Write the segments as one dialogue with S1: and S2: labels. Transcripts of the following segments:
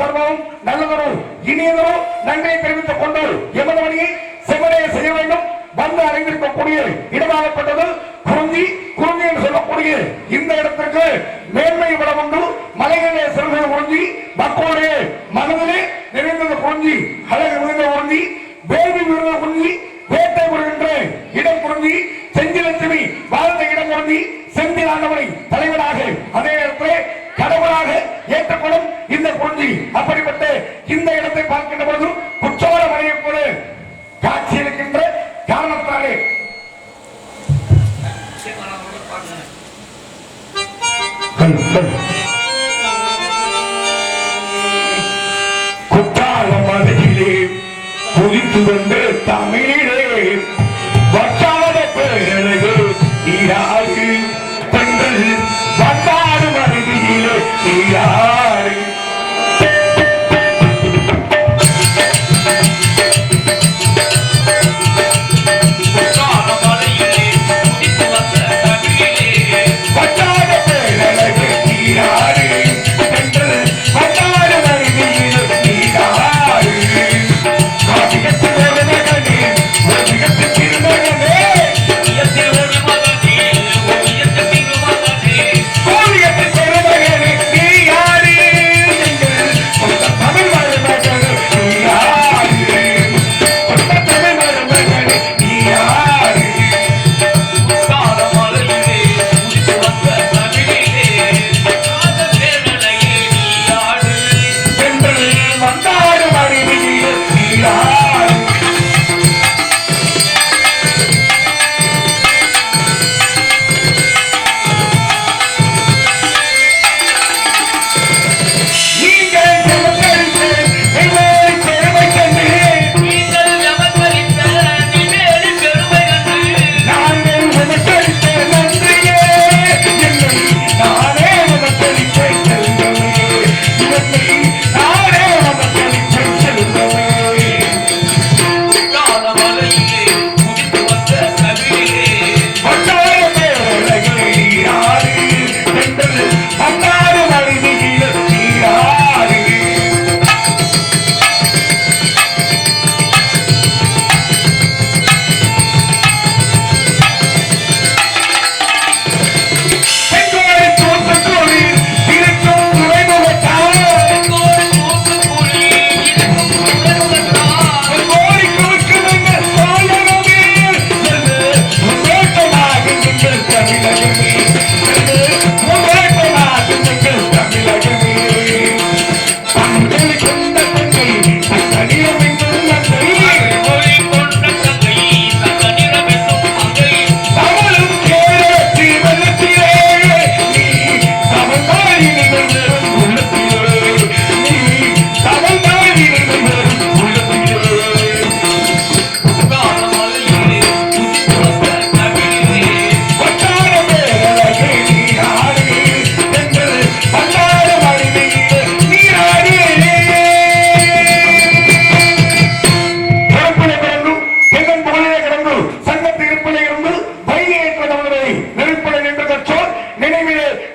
S1: சர்வமும் சார்பாகவும் நல்லதொரு இனியதொரு நன்றியை தெரிவித்துக் கொண்டு எமது வழியை செவனையை செய்ய வேண்டும். வந்து அறிந்திருக்கக்கூடிய இடமாகப்பட்டது குறிஞ்சி குறிஞ்சி என்று சொல்லக்கூடிய இந்த இடத்திற்கு மேன்மை விடம் உண்டு. மலைகளிலே சிறுகிற குறிஞ்சி மக்களுடைய மனதிலே நிறைந்தது குறிஞ்சி அழகு மிகுந்த குறிஞ்சி வேள்வி மிகுந்த குறிஞ்சி வேட்டை வருகின்ற இடம் குறிஞ்சி செஞ்சிலட்சுமி வாழ்ந்த இடம் குறிஞ்சி செந்தில் ஆண்டவனை தலைவராக அதே நேரத்தில் கடவுளாக ஏற்றப்படும் இந்த குழந்தை. அப்படிப்பட்ட இந்த இடத்தை பார்க்கின்ற பொழுது குற்றவாள மலையை போல காட்சி இருக்கின்ற காரணத்தாலே. குற்றால மலையிலே குதித்து வந்து தமிழிலே வட்டாத பேரழகு நீராறு Hallelujah.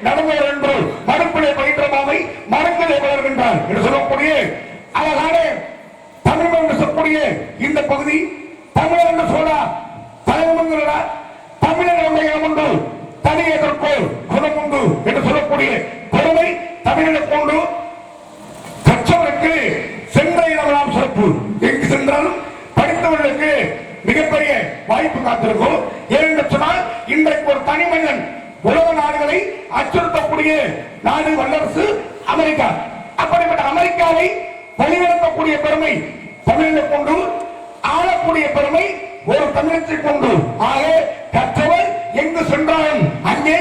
S1: நடந்தவர் என்றால் மரத்திலே பயின்ற மாவை மரத்திலே வளர்கின்றார் என்று சொல்லக்கூடிய அழகான தமிழ் என்று சொல்லக்கூடிய இந்த பகுதி தமிழர் என்று சொல்லா தலைவங்களா தமிழர் அமையம் உண்டு. தனி எதிர்கோள் குலம் உண்டு என்று சொல்லக்கூடிய பெருமை தமிழனை கொண்டு கற்றவருக்கு சென்ற இடமெல்லாம் சிறப்பு. எங்கு சென்றாலும் படித்தவர்களுக்கு மிகப்பெரிய வாய்ப்பு காத்திருக்கும். ஏனென்று சொன்னால் இன்றைக்கு ஒரு தனி மனிதன் உலக நாடுகளை அச்சுறுத்தக்கூடிய நாடு வல்லரசு அமெரிக்கா. அப்படிப்பட்ட அமெரிக்காவை வழிநடத்தக்கூடிய பெருமை தமிழில் கொண்டு ஆளக்கூடிய பெருமை ஒரு தமிழத்தை கொண்டு. ஆக கற்றவர் எங்கு சென்றாலும் அங்கே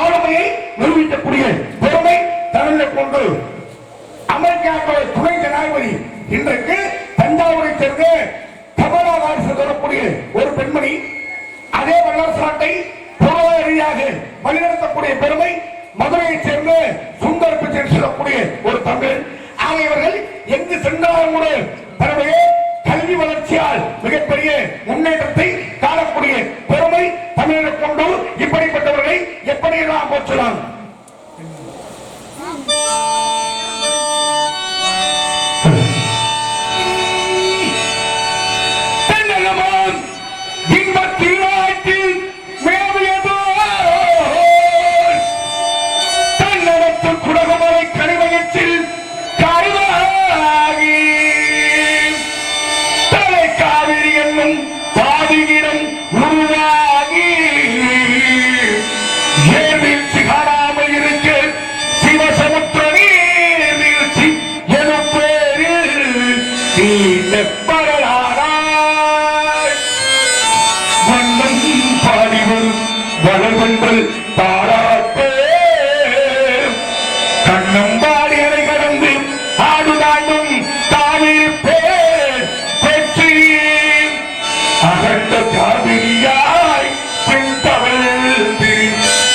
S1: ஆளுமையை நிரூபிக்கக்கூடிய பெருமை தமிழில் கொண்டு. அமெரிக்காவுடைய துணை ஜனாதிபதி இன்றைக்கு தஞ்சாவூரை சேர்ந்த கமலா வாரிசு சொல்லக்கூடிய ஒரு பெண்மணி அதே வல்லரசு நாட்டை பொருளாதார ரீதியாக வழிநடத்தக்கூடிய பெருமை மதுரையைச் சேர்ந்த சுந்தர் பிச்சை சொல்லக்கூடிய ஒரு தமிழ் ஆகியவர்கள் எங்கு சென்றாலும் கூட தன்னுடைய கல்வி வளர்ச்சியால் மிகப்பெரிய முன்னேற்றத்தை காணக்கூடிய பெருமை தமிழனை கொண்டு இப்படிப்பட்டவர்களை
S2: நாம்
S1: போற்றலாம்? be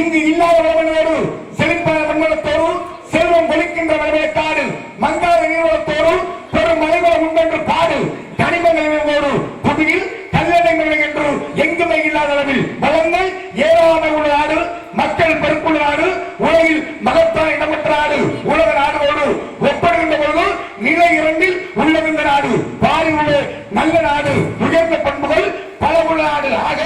S1: இங்கு இல்லாத வளமனோடு செழிப்பான மண்வளத்தோடு செல்வம் கொளிக்கின்ற வளமையக்காடு மங்காத நீர்வளத்தோடு பெரும் மலைவளம் உண்டென்று பாடு நிலைமையோடு புவியில் கல்லணைகள் என்று எங்குமே இல்லாத அளவில் வளங்கள் ஏராளமை உள்ள நாடு மக்கள் பெருக்குள்ள நாடு உலகில் மகத்தான இடமற்ற நாடு. உலக நாடுகளோடு ஒப்படுகின்ற பொழுது நிலை இரண்டில் உள்ளவிந்த நாடு. பாரி உள்ள நல்ல நாடு உயர்ந்த பண்புகள் பல உள்ள நாடு. ஆக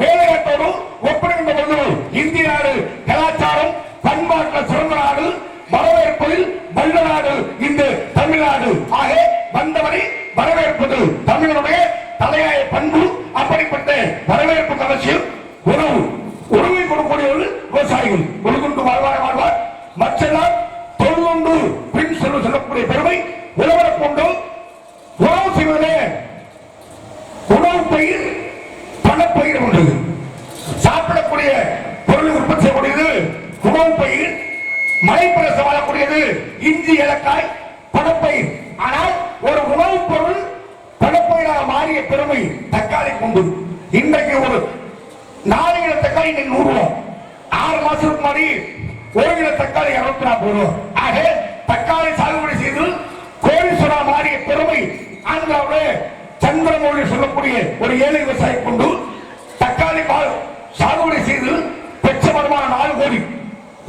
S1: மேலகத்தோடு ஒப்பிடுகின்ற பொழுது இந்திய நாடு கலாச்சாரம் பண்பாட்டில் சிறந்த நாடு வரவேற்பதில் வல்ல நாடு இந்த தமிழ்நாடு. ஆக வந்தவரை வரவேற்பது தமிழனுடைய தலையாய பண்பு. அப்படிப்பட்ட வரவேற்பு அவசியம் உணவு உணவை ஒரு விவசாயிகள்.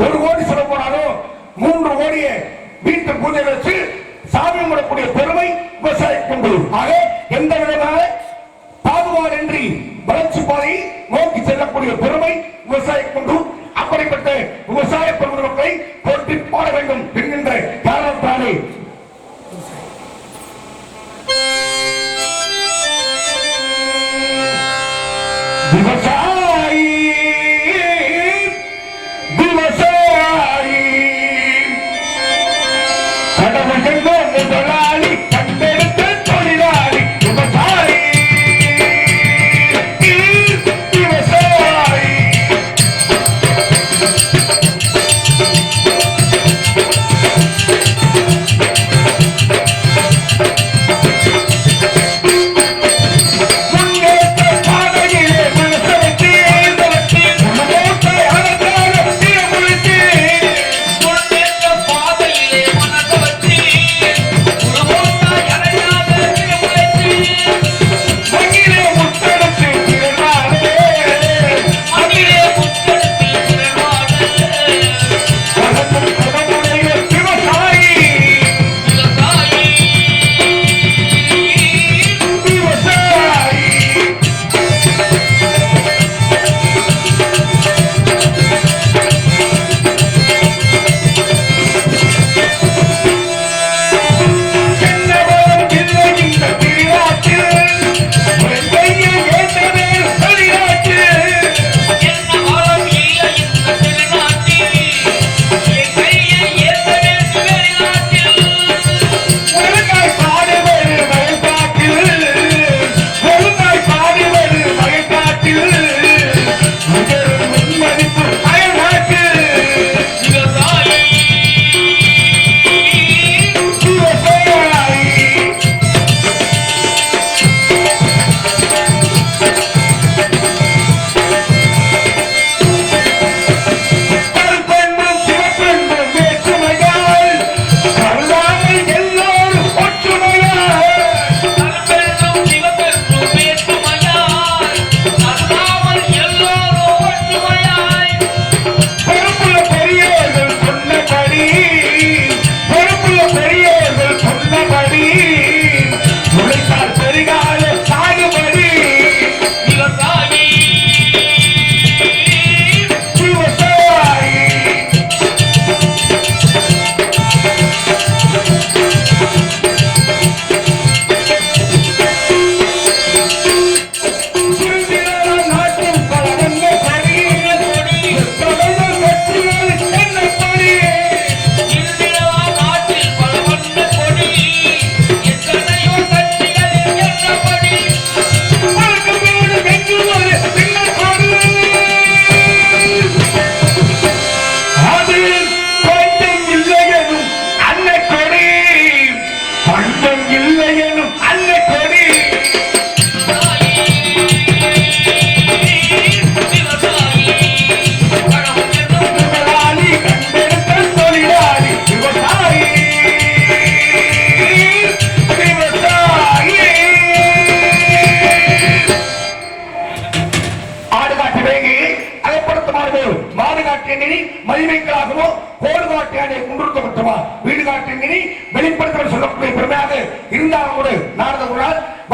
S1: ஒரு கோடி சொல்ல போனாலும் மூன்று கோடியை வீட்டு பூஜை வச்சு சாமி கும்பிடக்கூடிய பெருமை விவசாயிக்கு கொண்டு ஆக எந்த விதமான பாகுபாடின்றி வளர்ச்சி பாதை நோக்கி செல்லக்கூடிய பெருமை விவசாயி கொண்டு அப்படிப்பட்ட விவசாய பெருமக்களை போட்டி போட வேண்டும் என்கின்ற காரணத்தாலே விவசாயி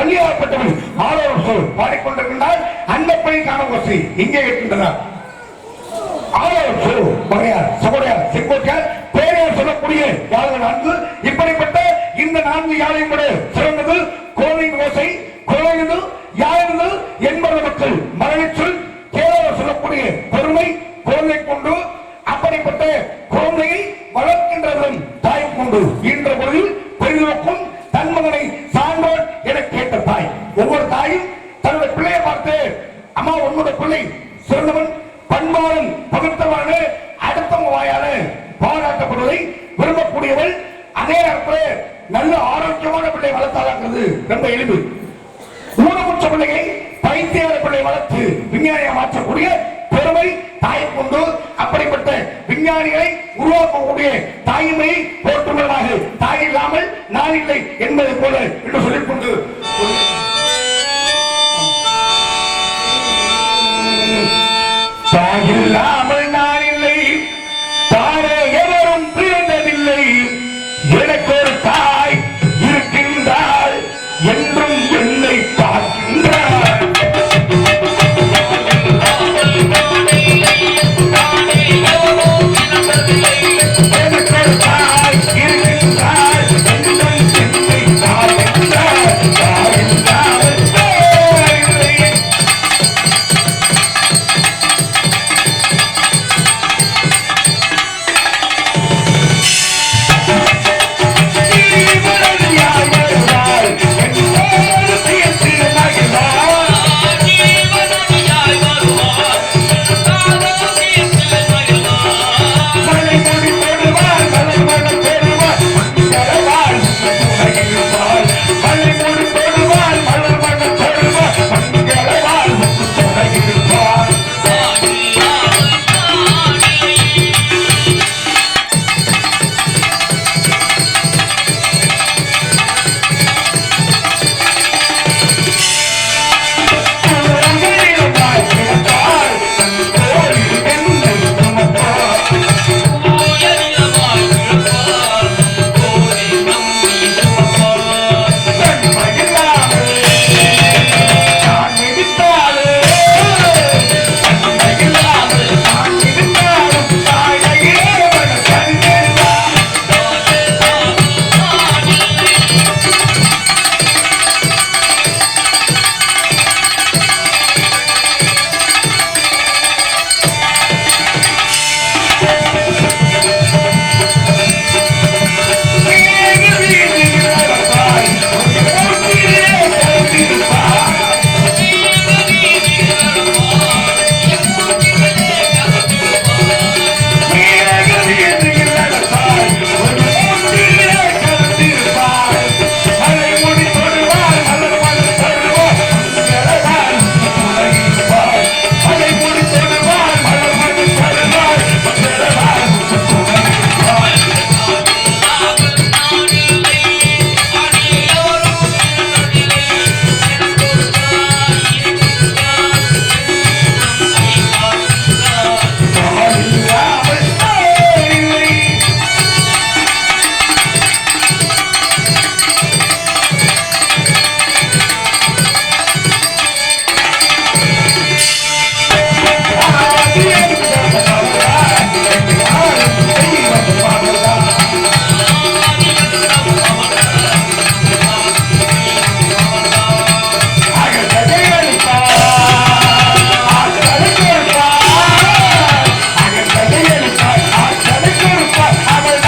S1: அங்கீகாரப்பட்டவன் வள்ளியாகப்பட்டவன் சொல் பாடிக்கொண்டிருந்தால் அந்த பணி காணவசி இங்கே இருக்கின்றனர் ஆலோசு மகையார் சகோடையார் செங்கோட்டையார் பேரையார் சொல்லக்கூடிய யாழ்கள் நான்கு? இப்படிப்பட்ட இந்த நான்கு யாழையும் கூட சிறந்தது கோவையின் ஓசை கோவையது யாழ்கள் என்பது மக்கள் மரணிச்சொல் கேரள சொல்லக்கூடிய பெருமை கோவை கொண்டு அப்படிப்பட்ட குழந்தையை வளர்க்கின்றதும் தாய் கொண்டு என்ற பொழுதில் பிள்ளை சிறந்தவன் பண்பாளன் பகுத்தவான அடுத்தவங்க வாயால பாராட்டப்படுவதை விரும்பக்கூடியவள் அதே நேரத்தில் நல்ல ஆரோக்கியமான பிள்ளை வளர்த்தாலாங்கிறது ரொம்ப எளிது